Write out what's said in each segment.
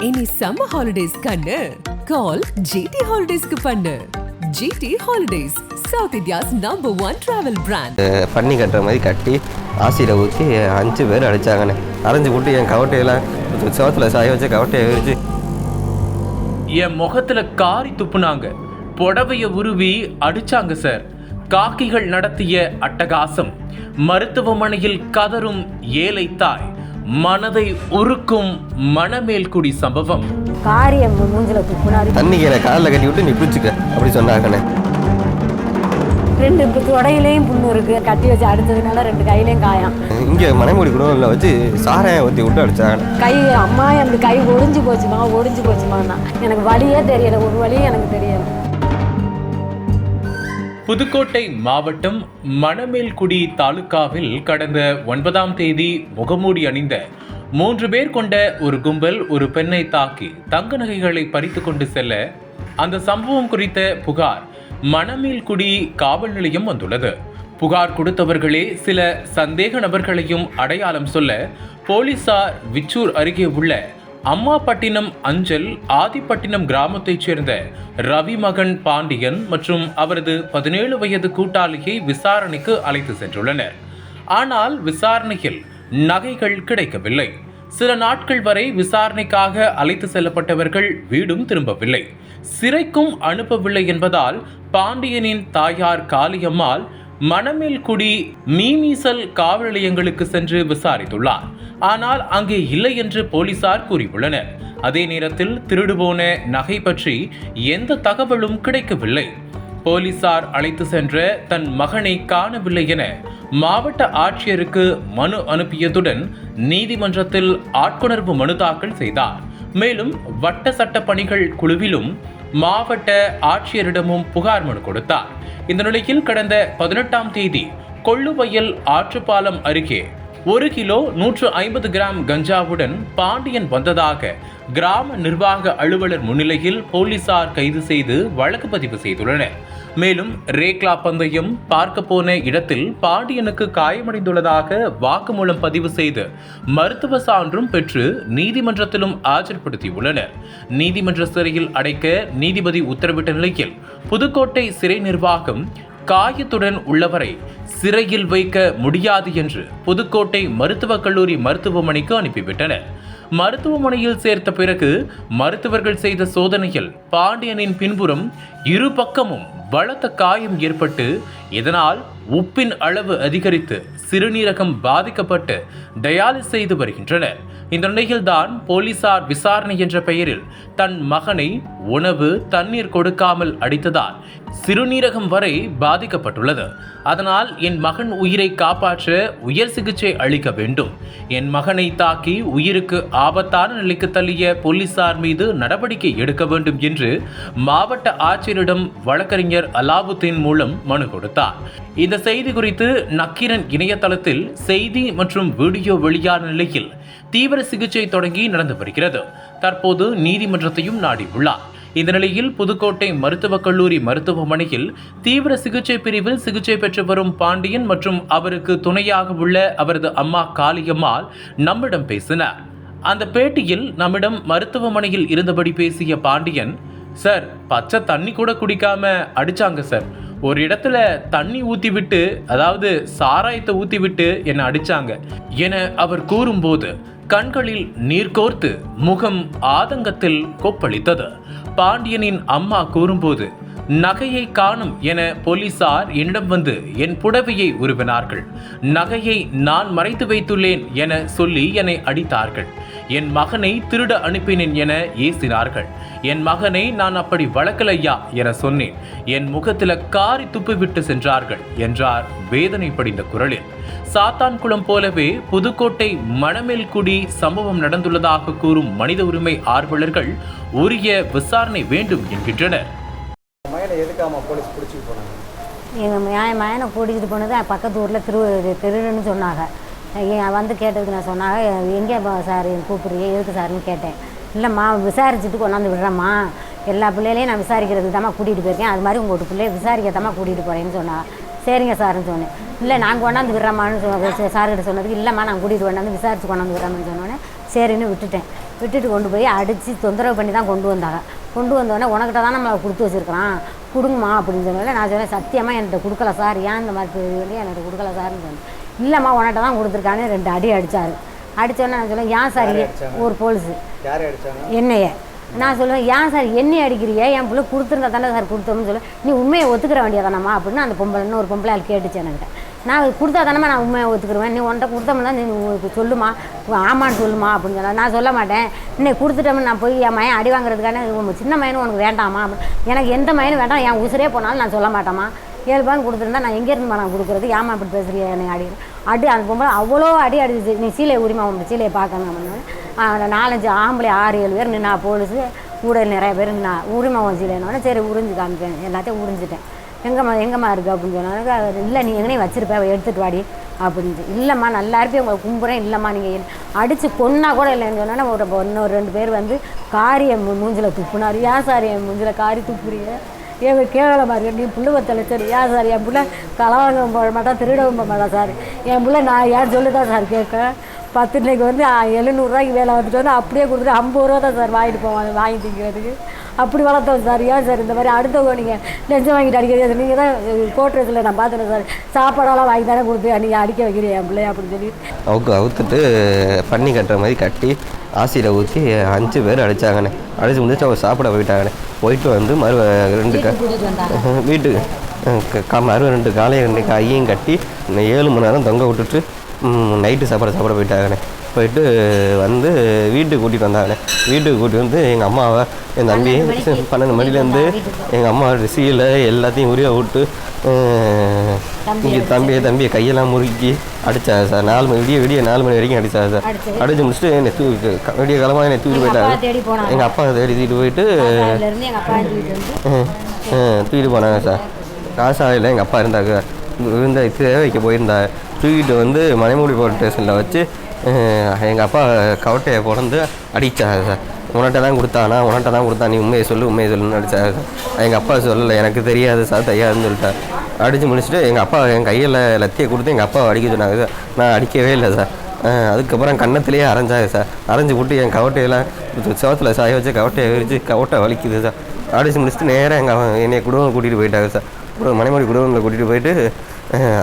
இனி summer holidays கண்ணு. கால் GT ஹாலிடேஸ்க்கு பண்ணு. GT holidays south India's number one travel brand பண்ணி கட்டுற மாதிரி கட்டி ஆசியில் ஊற்றி அஞ்சு பேர் அடித்தாங்கண்ணே அரைஞ்சு விட்டு என் கவட்டையெல்லாம் சோத்தில் சாய வச்சு கவட்டையை விரிச்சு. என் முகத்துல காரி துப்புனாங்க. புடவைய உருவி அடிச்சாங்க சார். காக்கிகள் நடத்திய அட்டகாசம். மருத்துவமனையில் கதரும் ஏழை தாய். மனதை உருக்கும் மணமேல்குடி சம்பவம். காரியம் மூஞ்சில துப்புனாரு தண்ணிக்கு என்னை காலில் கட்டி விட்டு நீ பிடிச்சிக்க அப்படி சொன்னாங்கண்ணே. ரெண்டு உடையிலையும் புண்ணு இருக்கு. கட்டி வச்சு அடிச்சதுனால ரெண்டு கையிலையும் காயம். இங்கே மனைமொழி குடோனில் வச்சு சாராயம் ஊற்றி விட்டு அடித்தாங்க கை அம்மா எனக்கு கை ஒடிஞ்சு போச்சுமா ஒடிஞ்சு போச்சுமான்னா. எனக்கு வலியே தெரியல. ஒரு வழியும் எனக்கு தெரியல. புதுக்கோட்டை மாவட்டம் மணமேல்குடி தாலுகாவில் கடந்த ஒன்பதாம் தேதி முகமூடி அணிந்த மூன்று பேர் கொண்ட ஒரு கும்பல் ஒரு பெண்ணை தாக்கி தங்க நகைகளை பறித்து கொண்டு செல்ல அந்த சம்பவம் குறித்த புகார் மணமேல்குடி காவல் நிலையம் வந்துள்ளது. புகார் கொடுத்தவர்களே சில சந்தேக நபர்களையும் அடையாளம் சொல்ல போலீசார் விச்சூர் அருகே உள்ள அம்மாபட்டினம் அஞ்சல் ஆதிப்பட்டினம் கிராமத்தைச் சேர்ந்த ரவி மகன் பாண்டியன் மற்றும் அவரது பதினேழு வயது கூட்டாளியை விசாரணைக்கு அழைத்து சென்றுள்ளனர். ஆனால் விசாரணையில் நகைகள் கிடைக்கவில்லை. சில நாட்கள் வரை விசாரணைக்காக அழைத்து செல்லப்பட்டவர்கள் வீடும் திரும்பவில்லை. சிறைக்கும் அனுப்பவில்லை என்பதால் பாண்டியனின் தாயார் காளியம்மாள் மணமேல்குடி மீமீசல் காவல் நிலையங்களுக்கு சென்று விசாரித்துள்ளார். ஆனால் அங்கே இல்லை என்று போலீசார் கூறியுள்ளனர். அதே நேரத்தில் திருடு போன நகை பற்றி எந்த தகவலும் கிடைக்கவில்லை. போலீசார் அழைத்து சென்ற தன் மகனை காணவில்லை என மாவட்ட ஆட்சியருக்கு மனு அனுப்பியதுடன் நீதிமன்றத்தில் ஆட்கொணர்வு மனு தாக்கல் செய்தார். மேலும் வட்ட சட்ட பணிகள் குழுவிலும் மாவட்ட ஆட்சியரிடமும் புகார் மனு கொடுத்தார். இந்த நிலையில் கடந்த பதினெட்டாம் தேதி கொள்ளுவயல் ஆற்றுப்பாலம் அருகே ஒரு கிலோ நூற்று ஐம்பது கிராம் கஞ்சாவுடன் பாண்டியன் வந்ததாக கிராம நிர்வாக அலுவலர் முன்னிலையில் போலீசார் கைது செய்து வழக்கு பதிவு செய்துள்ளனர். மேலும் ரேக்லா பந்தயம் பார்க்க போன இடத்தில் பாண்டியனுக்கு காயமடைந்துள்ளதாக வாக்குமூலம் பதிவு செய்து மருத்துவ சான்றும் பெற்று நீதிமன்றத்திலும் ஆஜர்படுத்தியுள்ளனர். நீதிமன்ற சிறையில் அடைக்க நீதிபதி உத்தரவிட்ட நிலையில் புதுக்கோட்டை சிறை நிர்வாகம் காயத்துடன் உள்ளவரை சிறையில் வைக்க முடியாது என்று புதுக்கோட்டை மருத்துவக் கல்லூரி மருத்துவமனைக்கு அனுப்பிவிட்டனர். மருத்துவமனையில் சேர்த்த பிறகு மருத்துவர்கள் செய்த சோதனையில் பாண்டியனின் பின்புறம் இரு பக்கமும் பலத்த காயம் ஏற்பட்டு இதனால் உப்பின் அளவு அதிகரித்து சிறுநீரகம் பாதிக்கப்பட்டு டயாலிஸ் செய்து வருகின்றனர். இந்த நிலையில்தான் போலீசார் விசாரணை என்ற பெயரில் தன் மகனை உணவு தண்ணீர் கொடுக்காமல் அடித்ததால் சிறுநீரகம் வரை பாதிக்கப்பட்டுள்ளது. அதனால் என் மகன் உயிரை காப்பாற்ற உயர் சிகிச்சை அளிக்க வேண்டும். என் மகனை தாக்கி உயிருக்கு ஆபத்தான நிலைக்கு தள்ளிய போலீசார் மீது நடவடிக்கை எடுக்க வேண்டும் என்று மாவட்ட ஆட்சியரிடம் வழக்கறிஞர் அலாவுத்தீன் மூலம் மனு கொடுத்தார். இந்த செய்தி குறித்து நக்கீரன் இணையதளத்தில் செய்தி மற்றும் வீடியோ வெளியான நிலையில் தீவிர சிகிச்சை தொடங்கி நடந்து வருகிறது. தற்போது நீதிமன்றத்தையும் நாடியுள்ளார். இந்த நிலையில் புதுக்கோட்டை மருத்துவக் கல்லூரி மருத்துவமனையில் தீவிர சிகிச்சை பிரிவில் சிகிச்சை பெற்று வரும் பாண்டியன் மற்றும் அவருக்கு துணையாக உள்ள அவரது அம்மா காளியம்மாள் நம்மிடம் பேசினார். அந்த பேட்டியில் நம்மிடம் மருத்துவமனையில் இருந்தபடி பேசிய பாண்டியன் சார் பச்சை தண்ணி கூட குடிக்காம அடிச்சாங்க சார். ஒரு இடத்துல தண்ணி ஊத்தி விட்டு அதாவது சாராயத்தை ஊத்தி விட்டு என்னை அடிச்சாங்க. என அவர் கூறும்போது கண்களில் நீர் கோர்த்து முகம் ஆதங்கத்தில் கொப்பளித்தது. பாண்டியனின் அம்மா கூறும்போது நகையை காணும் என போலீசார் என்னிடம் வந்து என் புடவையை உருவினார்கள். நகையை நான் மறைத்து வைத்துள்ளேன் என சொல்லி என்னை அடித்தார்கள். என் மகனை திருட அனுப்பினேன் என ஏசினார்கள். என் மகனை நான் அப்படி வளர்க்கலையா என சொன்னேன். என் முகத்தில் காரி துப்பி விட்டு சென்றார்கள் என்றார் வேதனை படிந்த குரலில். சாத்தான்குளம் போலவே புதுக்கோட்டை மணமேல்குடி சம்பவம் நடந்துள்ளதாக கூறும் மனித உரிமை ஆர்வலர்கள் உரிய விசாரணை வேண்டும் என்கின்றனர். மகனை எதுக்காம போலீஸ் பிடிச்சிட்டு போனாங்க. எங்கள் மகனை கூட்டிகிட்டு போனது பக்கத்து ஊரில் திரு திருடுன்னு சொன்னாங்க. வந்து கேட்டதுக்கு நான் சொன்னாங்க எங்கே சார் கூப்பிடுறீங்க? எதுக்கு சார்னு கேட்டேன். இல்லைம்மா விசாரிச்சுட்டு கொண்டாந்து விடுறேம்மா. எல்லா பிள்ளைகளையும் நான் விசாரிக்கிறதுக்கு தாம்மா கூட்டிகிட்டு போயிருக்கேன். அது மாதிரி உங்கள் பிள்ளைய விசாரிக்கத்தாம்மா கூட்டிகிட்டு போகிறேன்னு சொன்னாங்க சரிங்க சார்னு சொன்னேன். இல்லை நான் கொண்டாந்து விடுறேம்மான்னு சொ சார்கிட்ட சொன்னதுக்கு இல்லைம்மா நான் கூட்டிகிட்டு கொண்டாந்து விசாரித்து கொண்டாந்து விடுறேன்னு சொன்னோன்னே சரின்னு விட்டுட்டேன். விட்டுட்டு கொண்டு போய் அடித்து தொந்தரவு பண்ணி தான் கொண்டு வந்தாங்க. கொண்டு வந்தோடனே உனக்கிட்ட தான் நம்ம கொடுத்து வச்சுருக்கிறான் கொடுங்கம்மா அப்படின்னு சொன்னால நான் சொன்னேன் சத்தியமாக என்கிட்ட கொடுக்கல சார். ஏன் இந்த மாதிரி என்கிட்ட கொடுக்கல சார்னு சொன்னேன். இல்லைம்மா உன்கிட்ட தான் கொடுத்துருக்கான்னு ரெண்டு அடி அடித்தார் அடித்தோடனே நான் சொன்னேன் ஏன் சார் ஒரு போலீஸு. என்னைய. நான் சொல்லுவேன் ஏன் சார் என்னைய அடிக்கிறியே? என் பிள்ளை கொடுத்துருந்தா தானே சார் கொடுத்தோம்னு சொல்லி. நீ உண்மையை ஒத்துக்கிற வேண்டியதானம்மா? அப்படின்னு அந்த பொம்பளை இன்னொரு பொம்பளை அது கேட்டுச்சு என்கிட்ட. நான் கொடுத்தா தானம்மா நான் உண்மையை ஒத்துக்குருவேன். நீ உன்ட்ட கொடுத்தோம்னா நீ சொல்லுமா? ஆமான்னு சொல்லுமா? அப்படின்னு சொன்னா நான் சொல்ல மாட்டேன். இன்னைக்கு கொடுத்துட்டோம்னு நான் போய் என் மயன் அடி வாங்குறதுக்கான சின்ன மயனும் உனக்கு வேண்டாமா? அப்படின்னு. எனக்கு எந்த மயனும் வேண்டாம். என் உசுரே போனாலும் நான் சொல்ல மாட்டேம்மா. ஏழு பவுன் கொடுத்துருந்தா நான் எங்கேருந்து நான் கொடுக்குறது? ஏமா இப்படி பேசுறியா? என்னை அடி அடி அந்த பொம்பளை அவ்வளோ அடி அடிச்சு நீ சீலையை உரிமை அவங்க சீலையை பார்க்கணும் அப்படின்னு நாலஞ்சு ஆம்பளை ஆறு ஏழு பேர் நின்னா போலீஸு கூட நிறைய பேர் நின்னா உரிமை உன் சீலைன்னு சரி உறிஞ்சு காமிப்பேன் எல்லாத்தையும் உறிஞ்சிட்டேன் எங்கம்மா எங்கம்மா இருக்குது அப்படின்னு சொன்னாங்க. இல்லை நீ எங்கனையும் வச்சுருப்பேன் அவ எடுத்துகிட்டு வாடி அப்படின்ட்டு இல்லைம்மா நல்லா இருப்பேன் உங்களை கும்புறேன். இல்லைம்மா நீங்கள் அடித்து கொன்னா கூட இல்லைன்னு சொன்னோன்னே ஒரு இன்னொரு ரெண்டு பேர் வந்து காரியம் மூஞ்சில் துப்புனார். ஏன் சார் என் மூஞ்சில் காரி துப்புறீங்க? ஏங்க கேவலமாக இருக்கு நீ புள்ள சார் ஏன் சார் என் பிள்ளை களவாங்க போட மாட்டான் திருடவும் போக மாட்டான் சார். என் பிள்ளை நான் ஏன் சொல்லுதான் சார் கேட்க? பத்து இன்னைக்கு வந்து எழுநூறுரூவாய்க்கு வேலை வந்துட்டு வந்து அப்படியே கொடுத்துட்டு ஐம்பது ரூபா தான் சார் வாங்கிட்டு போவாங்க வாங்கி திங்கிறதுக்கு. அப்படி வளர்த்தோம் சார். ஏன் சார் இந்த மாதிரி அடுத்தவங்க நீங்கள் லெஞ்சம் வாங்கிட்டு அடிக்கிறது நீங்கள் தான் கோட்ரஸில் நான் பார்த்துட்டேன் சார். சாப்பாடெல்லாம் வாங்கி தானே கொடுத்து நீங்கள் அடிக்க வைக்கிறீங்க என் பிள்ளைய? அப்படின்னு சொல்லி. அவுக்கு அவுத்துட்டு பண்ணி கட்டுற மாதிரி கட்டி ஆசியில் ஊற்றி அஞ்சு பேர் அடித்தாங்கண்ணே அடித்து முடிச்சு அவங்க சாப்பிட போயிட்டாங்கண்ணே. போயிட்டு வந்து மறு ரெண்டு க வீட்டுக்கு க- மறு ரெண்டு காலையும் ரெண்டு கையும் கட்டி ஏழு மணி நேரம் தொங்க விட்டுட்டு நைட்டு சாப்பாடு சாப்பிட போயிட்டாங்கண்ணே. போயிட்டு வந்து வீட்டுக்கு கூட்டிகிட்டு வந்தாங்கண்ணே வீட்டுக்கு கூட்டிட்டு வந்து எங்கள் அம்மாவை என் தம்பி பன்னெண்டு மணிலேருந்து எங்கள் அம்மா சீலை எல்லாத்தையும் உரிய விட்டு இங்கே தம்பியை தம்பியை கையெல்லாம் முறுக்கி அடித்தாங்க சார். நாலு மணி விடிய விடிய நாலு மணி வரைக்கும் அடித்தாங்க சார். அடிச்சு. முடிச்சுட்டு என்னை தூ விடிய காலமாக என்னை தூக்கிட்டு போயிட்டாங்க எங்கள் அப்பா தேடி தூக்கிட்டு போயிட்டு தூக்கிட்டு போனாங்க சார். காசாலையில் எங்கள் அப்பா இருந்தாங்க இருந்த தேவைக்கு போயிருந்தாங்க தூக்கிட்டு வந்து மலைமூடி போலீஸ் ஸ்டேஷனில் வச்சு எங்கள் அப்பா கவட்டையை பிறந்து அடித்தார் சார். உன்கிட்ட தான் கொடுத்தானா? உன்கிட்ட தான் கொடுத்தா நீ உண்மையை சொல்லு உண்மையை சொல்லுன்னு அடித்தாங்க சார். எங்கள் அப்பா சொல்லலை எனக்கு தெரியாது சார் தெரியாதுன்னு சொல்லிட்டார். அடித்து முடிச்சுட்டு எங்கள் அப்பா என் கையில் லத்தியை கொடுத்து எங்கள் அப்பா அடிக்க சொன்னாங்க சார். நான் அடிக்கவே இல்லை சார். அதுக்கப்புறம் கன்னத்துலேயே அரைஞ்சாங்க சார். அரைஞ்சு விட்டு என் கவட்டையெல்லாம் சோத்தில் சாய வச்சு கவட்டையை விரிச்சு கவட்டை வலிக்குது சார். அடித்து முடிச்சுட்டு நேராக எங்கள் என்னை குடும்பம் கூட்டிகிட்டு போயிட்டாங்க சார். அப்புறம் மணிமணி குடும்பங்களை கூட்டிகிட்டு போயிட்டு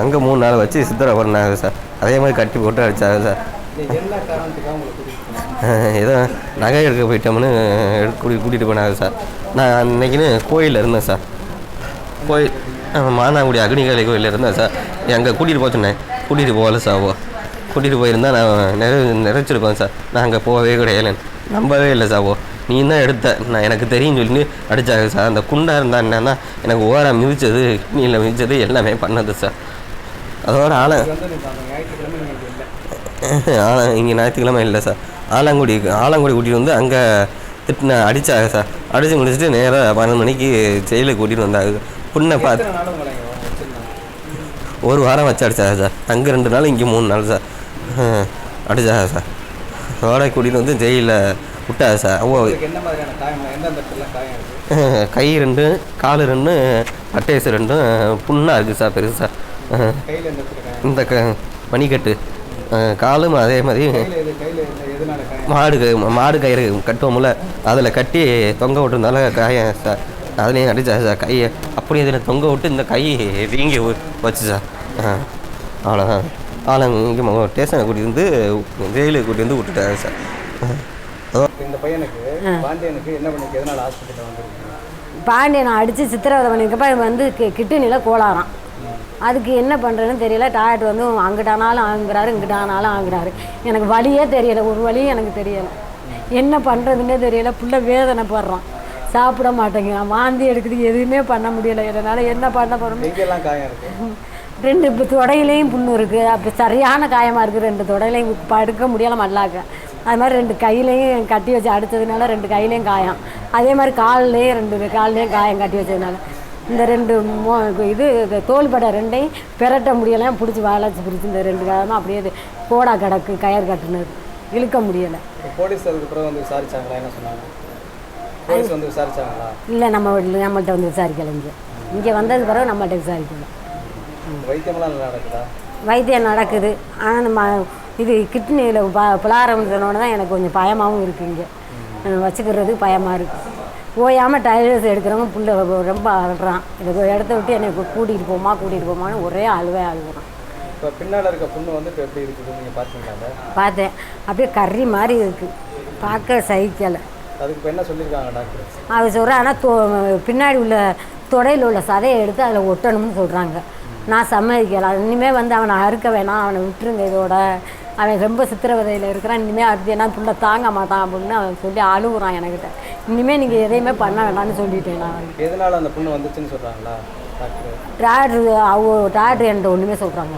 அங்கே மூணு நாள் வச்சு சித்திரை பண்ணாங்க சார். அதே மாதிரி கட்டி போட்டு அடித்தாங்க சார். ஏதோ நகை எடுக்க போயிட்டோம்னு எடுத்து கூட்டி கூட்டிகிட்டு போனாங்க சார். நான் அன்னைக்குன்னு கோயிலில் இருந்தேன் சார். கோயில் மானாங்குடி அக்னிகாலை கோயிலில் இருந்தேன் சார். அங்கே கூட்டிகிட்டு போக சொன்னேன். கூட்டிகிட்டு போகல சார் ஓ கூட்டிகிட்டு போயிருந்தா நான் நிறை நிறைச்சிருப்பேன் சார். நான் அங்கே போகவே கிடையாது நம்பவே இல்லை சார் ஓ நீ தான் எடுத்த. நான் எனக்கு தெரியும் சொல்லி அடித்தாங்க சார். அந்த குண்டா இருந்தா என்னன்னா எனக்கு ஓரா மிதிச்சது கிட்னியில் மிதிச்சது எல்லாமே பண்ணது சார். அதோட ஆளை வந்து நீங்க அந்த ஞாயிற்றுக்கிழமை நீங்கள் இல்லை ஆலா இங்கே ஞாயிற்றுக்கிழமை இல்லை சார். ஆலங்குடி ஆலங்குடி கூட்டிகிட்டு வந்து அங்கே திட்டின அடித்தாங்க சார். அடித்து முடிச்சுட்டு நேராக பன்னெண்டு மணிக்கு ஜெயிலுக்கு கூட்டிகிட்டு வந்தாங்க. புண்ணை பார்த்து ஒரு வாரம் வச்சு அடித்தாங்க சார். அங்கே ரெண்டு நாள் இங்கே மூணு நாள் சார். அடித்தாங்க சார். அதோட கூட்டிகிட்டு வந்து ஜெயிலில் விட்டாங்க சார். ஓ இருக்குது கை ரெண்டு கால் ரெண்டு அட்டேஸ் ரெண்டும் புண்ணாக இருக்குது சார் இடத்துல காயம்? இந்த க மணிக்கட்டு. காலும் அதே மாதிரி மாடு க- மாடு கயிறு கட்டுவோம்ல அதில் கட்டி தொங்க விட்டுருந்தால சார் அதுலேயும் அடிச்சா சார் கையை அப்படி இதில் தொங்க விட்டு இந்த கை வீங்கி போச்சு சார் ஆ அவ்வளோதான் ஆளை இங்கே ஸ்டேஷனை கூட்டிட்டு வந்து ஜெயிலுக்கு கூட்டி வந்து விட்டுட்டாங்க சார் இந்த பையனுக்கு பாண்டியனுக்கு என்ன பண்ணிக்கு எதனால ஹாஸ்பிட்டலில் வந்துருக்கீங்க பாண்டியனை அடித்து சித்திரவதை பண்ணியிருக்கப்ப வந்து கி கிட்னியில் கோளாறான். அதுக்கு என்ன பண்ணுறதுன்னு தெரியல. டாக்டர் வந்து அங்கிட்டானாலும் ஆங்குறாரு இங்கிட்டானாலும் ஆங்குறாரு. எனக்கு வழியே தெரியலை. ஒரு வழியும் எனக்கு தெரியலை. என்ன பண்ணுறதுன்னே தெரியல. புள்ள வேதனை படுறான் சாப்பிட மாட்டேங்கிறான். வாந்தி எடுக்குது எதுவுமே பண்ண முடியலை. என்னால் என்ன பண்ண போகிறோம் ரெண்டு இப்போ தொடையிலையும் புண்ணு இருக்குது அப்போ சரியான காயமாக இருக்குது ரெண்டு தொடையிலையும் படுக்க முடியலை மல்லாக்க. அது மாதிரி ரெண்டு கையிலையும் கட்டி வச்சு அடித்ததுனால ரெண்டு கையிலையும் காயம். அதே மாதிரி கால்லையும் ரெண்டு கால்லையும் காயம் கட்டி வச்சதுனால. இந்த ரெண்டு மோ இது தோள்படை ரெண்டையும் பெரட்ட முடியலை. பிடிச்சி வளைச்சி பிடிச்சி இந்த ரெண்டு காலமாக அப்படியே கோடா கிடக்கு கயர் கட்டுனது இழுக்க முடியலை. போலீஸ் வந்து விசாரிச்சாங்களா? என்ன சொன்னாங்க? போலீஸ் வந்து விசாரிச்சாங்களா? இல்லை நம்ம வீட்டில் நம்மள்ட்ட வந்து விசாரிக்கலை இங்கே. இங்கே வந்ததுக்கு பிறகு நம்மள்ட்ட விசாரிக்கலை. வைத்தியமெல்லாம் நல்லா நடக்குதா? வைத்தியம் நடக்குது. ஆனால் நம்ம இது கிட்னியில் ப சொன்னோன்னே தான் எனக்கு கொஞ்சம் பயமாகவும் இருக்குது இங்கே. வச்சுக்கிறதுக்கு பயமாக இருக்குது ஓயாமல் டைலர்ஸ் எடுக்கிறவங்க புள்ள ரொம்ப அழுறான். இந்த இடத்த விட்டு என்னை கூட்டிகிட்டு போமா கூட்டிகிட்டு போமான்னு ஒரே அழுவே அழுகுறான். இப்போ பின்னால் இருக்க பொண்ணு வந்து இப்போ எப்படி இருக்குது? நீங்கள் பார்த்தீங்களா? பார்த்தேன். அப்படியே கறி மாதிரி இருக்குது பார்க்க சகிக்கலை. அதுக்கு என்ன சொல்லியிருக்காங்க டாக்டர் அது சொல்கிறேன் ஆனால் தொ பின்னாடி உள்ள தொடையில் உள்ள சதையை எடுத்து அதில் ஒட்டணும்னு சொல்கிறாங்க நான் சம்மதிக்கலாம் இனிமேல் வந்து அவனை அறுக்க வேணாம். அவனை விட்டுருங்க இதோட. அவன் ரொம்ப சித்திரவதையில் இருக்கிறான். இனிமேல் அறுத்தேன்னா புள்ள தாங்க மாட்டான் அப்படின்னு அவன் சொல்லி அழுகுறான் என்கிட்ட இனிமேல் நீங்கள் எதையுமே பண்ண வேண்டாம்னு சொல்லிட்டேன் நான். எதனால அந்த பொண்ணு வந்துச்சுன்னு சொல்கிறாங்களா டாக்டர். டாக்டர் அவ டாக்டர் என்கிட்ட ஒன்றுமே சொல்கிறாங்க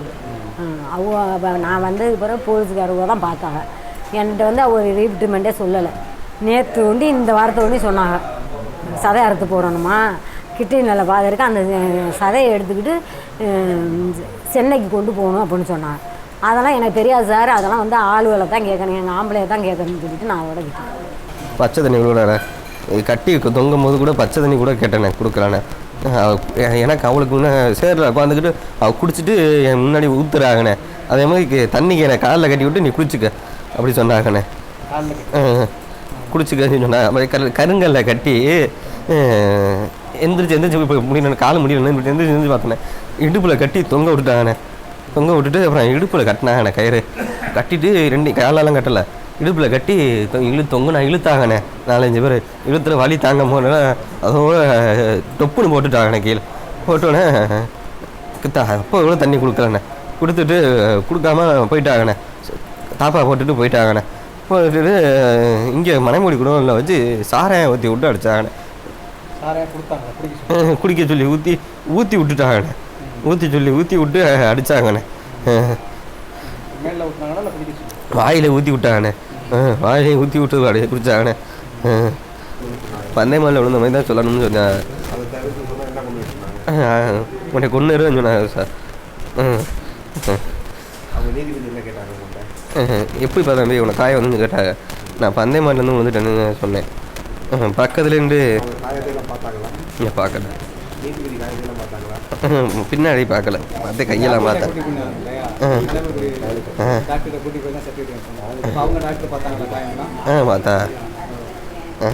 அவ நான் வந்து பிறகு போலீஸ்காரவங்க தான் பார்த்தாங்க. என்கிட்ட வந்து அவ ஒரு ரீட்மெண்ட்டே சொல்லலை. நேற்று ஒண்டி இந்த வாரத்தை ஒண்டி சொன்னாங்க. சதை அறுத்து போடணுமா? கிட்னி நல்ல பாதை இருக்கு. அந்த சதையை எடுத்துக்கிட்டு சென்னைக்கு கொண்டு போகணும் அப்படின்னு சொன்னாங்க. அதெல்லாம் எனக்கு தெரியாது சார். அதெல்லாம் வந்து ஆளுகளை தான் கேட்கணும். எங்கள் ஆம்பளையை தான் கேட்கணும்னு சொல்லிட்டு நான் அதோட விட்டேன். பச்சை தண்ணி கூட கட்டி தொங்கும் போது கூட பச்சை தண்ணி கூட கேட்டேனே கொடுக்கலானே எனக்கு அவளுக்கு முன்னே சேரில் உட்காந்துக்கிட்டு அவள் குடிச்சிட்டு என் முன்னாடி ஊத்துறாங்கண்ணே. அதே மாதிரி தண்ணிக்கு என்னை காலில் கட்டி விட்டு நீ குளிச்சுக்க அப்படி சொன்னாங்கண்ணே. குடிச்சுக்கன்னு சொன்னாங்க. அப்புறம் கரு கருங்கல்ல கட்டி எந்திரிச்சு எந்திரிச்சு இப்போ முடியல கால் முடியல எந்திரிச்சு எந்திரிச்சு பார்த்தேன். இடுப்பில் கட்டி தொங்க விட்டுட்டாங்கண்ணே. தொங்க விட்டுட்டு அப்புறம் இடுப்பில் கட்டினாங்கண்ணே கயிறு. கட்டிட்டு ரெண்டு காலெல்லாம் கட்டலை. இடுப்பில் கட்டி தொ- இழு தொங்குனா இழுத்தாங்கண்ணே. நாலஞ்சு பேர் இழுத்துல வலி தாங்க போனா அதோட டொப்புன்னு போட்டுட்டாங்கண்ணே கீழே. போட்டோன்னே கித்தா அப்போ எவ்வளோ தண்ணி கொடுக்கலண்ணே. கொடுத்துட்டு கொடுக்காம போயிட்டாங்கண்ணே. தாப்பா போட்டுட்டு போயிட்டாங்கண்ணே. போட்டுட்டு இங்கே மனைமொழி குடோனில் வச்சு சாராயம் ஊற்றி விட்டு சொல்லி. குடிக்க சொல்லி ஊற்றி ஊற்றி விட்டுட்டாங்கண்ணே. ஊற்றி சொல்லி ஊற்றி விட்டு அடித்தாங்கண்ணே மேலே ஊற்றுனாங்களா இல்லை குடிக்க சொல்லி வாயில் ஊற்றி விட்டாங்கண்ணே. வாயிலே ஊற்றி விட்டு அப்படியே குடிச்சாங்கண்ணே. பந்தய மாலில் விழுந்த மாதிரி தான் சொல்லணும்னு சொன்னேன் உன்னை கொண்டு சொன்னாங்க சார். எப்படி பார்த்தா தம்பி உனக்கு காய வந்து கேட்டாங்க. நான் பந்தய மாட்டிலேருந்து விழுந்துட்டேன்னு சொன்னேன். பக்கத்துலேருந்து பார்க்கல. பின்னாடி பார்க்கல. பார்த்து கையெல்லாம் பார்த்தேன் ஆ. பார்த்தா. ஆ.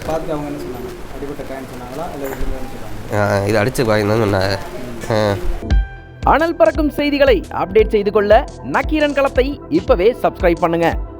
பார்த்துட்டு அவங்க என்ன சொன்னாங்க? அடிப்பட்ட காயம் சொன்னாங்களா இல்லை இல்லைன்னு சொன்னாங்க ஆ, இது அடிச்சு பாய்ந்தான் சொன்னாங்க ஆ. அனல் பறக்கும் செய்திகளை அப்டேட் செய்து கொள்ள நக்கீரன் களத்தை இப்பவே சப்ஸ்கிரைப் பண்ணுங்க.